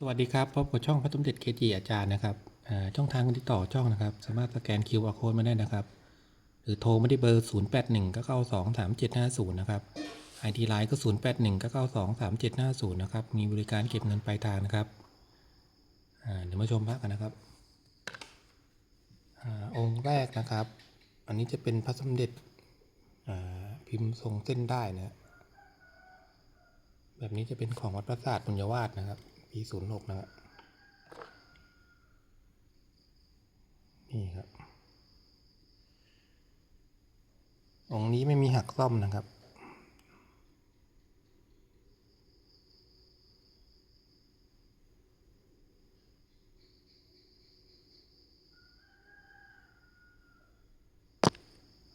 สวัสดีครับพบกับช่องพระสมเด็จเกจิอาจารย์นะครับช่องทางติดต่อช่องนะครับ สามารถสแกน QR code มาได้นะครับ หรือโทรมาที่เบอร์ 0 8 1 9 9 2 3 7 5 0 นะครับ ID ไลน์ก็ 0 8 1 9 9 2 3 7 5 0 นะครับ มีบริการเก็บเงินปลายทางนะครับเดี๋ยวมาชมพระกันนะครับอองค์แรกนะครับ อันนี้จะเป็นพระสมเด็จพิมพ์ทรงเส้นได้นะแบบนี้จะเป็นของวัดพระศาสตร์บุญวาสนะครับ ปีศูนย์หกนะครับนี่ครับองนี้ไม่มีหักซ่อมนะครับ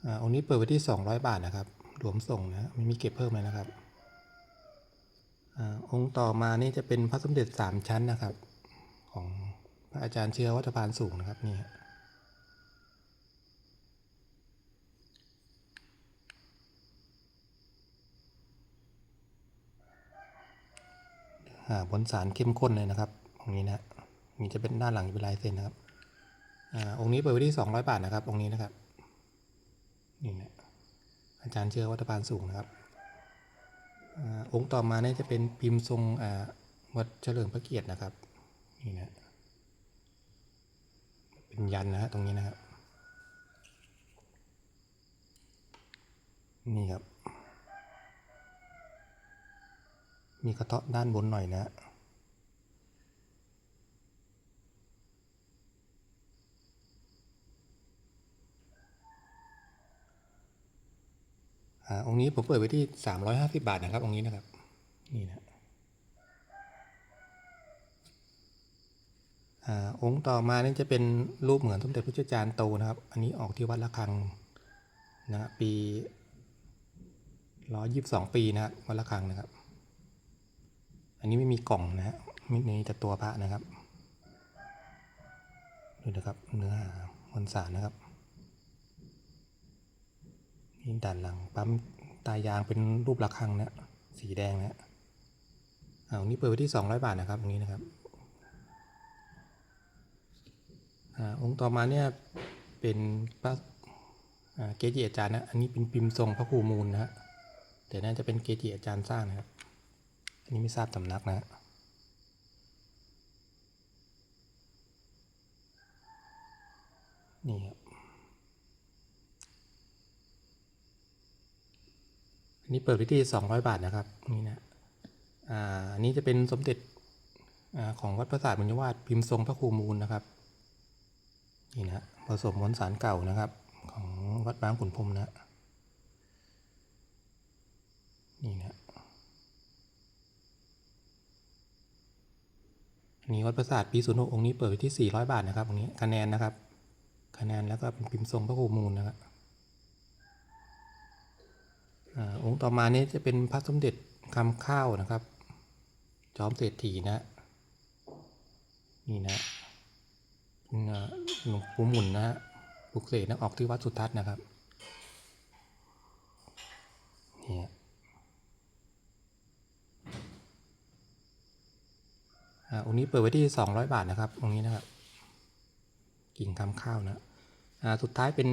อ่าองนี้เปิดไว้ที่ 200 บาทนะครับ รวมส่งนะ ไม่มีเก็บเพิ่มเลยนะครับ อองค์ต่อมานี่จะเป็นพระสมเด็จสามชั้นนะครับ ของพระอาจารย์เชื้อวัฒพานสูงนะครับนี่ฮะอ่าบนสารเข้มข้นเลยนะครับองนี้นะมีจะเป็นด้านหลังเป็นลายเส้นนะครับอองค์นี้เปิดไว้ที่ 200 บาทนะครับองค์นี้นะครับนี่นะอาจารย์เชื้อวัฒพานสูงนะครับ องค์ต่อมาเนี่ยจะเป็นพิมพ์ทรงวัดเฉลิมพระเกียรตินะครับนี่นะเป็นยันนะฮะตรงนี้นะครับนี่ครับ มีกระเทาะด้านบนหน่อยนะ อ่าองค์นี้ผมเปิดไว้ที่ 350 บาทนะครับ องค์นี้นะครับ นี่นะอ่าองค์ต่อมานี่จะเป็นรูปเหมือนสมเด็จพระเจ้าจารย์โตนะครับ อันนี้ออกที่วัดละคังนะปีร้อยยี่สิบสองปีนะวัดละคังนะครับ อันนี้ไม่มีกล่องนะฮะมีมีแต่ตัวพระนะครับดูนะครับเนื้อหามวลสารนะครับ นี่ด้านหลังปั๊มตายางเป็นรูประฆังนะสีแดงนะอ่าอันนี้เปิดไว้ที่ 200 บาทนะครับตรงนี้นะครับอ่าองค์ต่อมาเนี่ยเป็นพระอ่าเกจิอาจารย์นะอันนี้เป็นพิมพ์ทรงพระครูมูลนะฮะแต่น่าจะเป็นเกจิอาจารย์สร้างนะครับอันนี้ไม่ทราบสำนักนะฮะนี่ครับ นี้เปิดไว้ที่200 บาทนะครับนี่นะอ่าอันนี้จะเป็นสมเด็จอ่าของวัดพระศาสตร์บุญวาสพิมพ์ทรงพระครูมูลนะครับนี่นะผสมมวลสารเก่านะครับ ของวัดบางขุนพรมนะนี่นะอันนี้วัดพระศาสตร์ปีศูนย์หกองค์นี้เปิดไว้ที่ 400 บาทนะครับองนี้คะแนนนะครับ คะแนนแล้วก็เป็นพิมพ์ทรงพระครูมูลนะครับ องค์ต่อมานี้จะเป็นพระสมเด็จคำข้าวนะครับ จอมเศรษฐีนะ นี่นะหลวงปู่หมุนนะฮะปลุกเสกนะออกที่วัดสุทัศน์นะครับนี่ฮะอ่าองค์นี้เปิดไว้ที่ 200 บาทนะครับองค์นี้นะครับ กิ่งคำข้าวนะอ่าสุดท้ายเป็น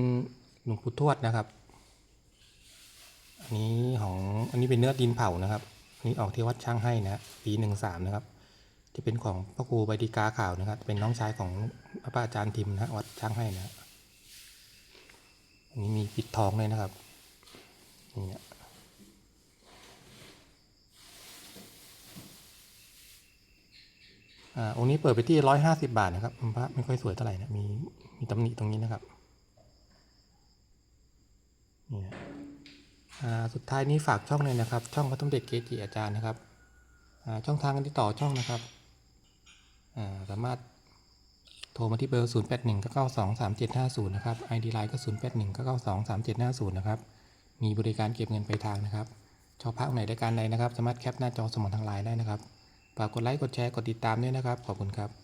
หลวงปู่ทวดนะครับ อันนี้ของอันนี้เป็นเนื้อดินเผานะครับอันนี้ออกที่วัดช่างให้นะปีหนึ่งสามนะครับ จะเป็นของพระครูใบดีกาข่าวนะครับ เป็นน้องชายของพระอาจารย์ทิมนะวัดช่างให้นะอันนี้มีปิดทองเลยนะครับนี่นะอ่าองค์นี้เปิดไปที่ร้อยห้าสิบาทนะครับพระไม่ค่อยสวยเท่าไหร่นะมีมีตำหนิตรงนี้นะครับนี่นะ สุดท้ายนี้ฝากช่องเลยนะครับ ช่องพระสมเด็จเกจิอาจารย์นะครับช่องทางการติดต่อช่องนะครับสามารถโทรมาที่เบอร์ 0 8 1 9 9 2 3 7 5 0 นะครับ ID ไลน์ก็ 0 8 1 9 9 2 3 7 5 0 นะครับ มีบริการเก็บเงินปลายทางนะครับ ชอบพักไหนรายการใดนะครับ สามารถแคปหน้าจอสมองทางไลน์ได้นะครับ ฝากกดไลค์ กดแชร์ กดติดตามด้วยนะครับ ขอบคุณครับ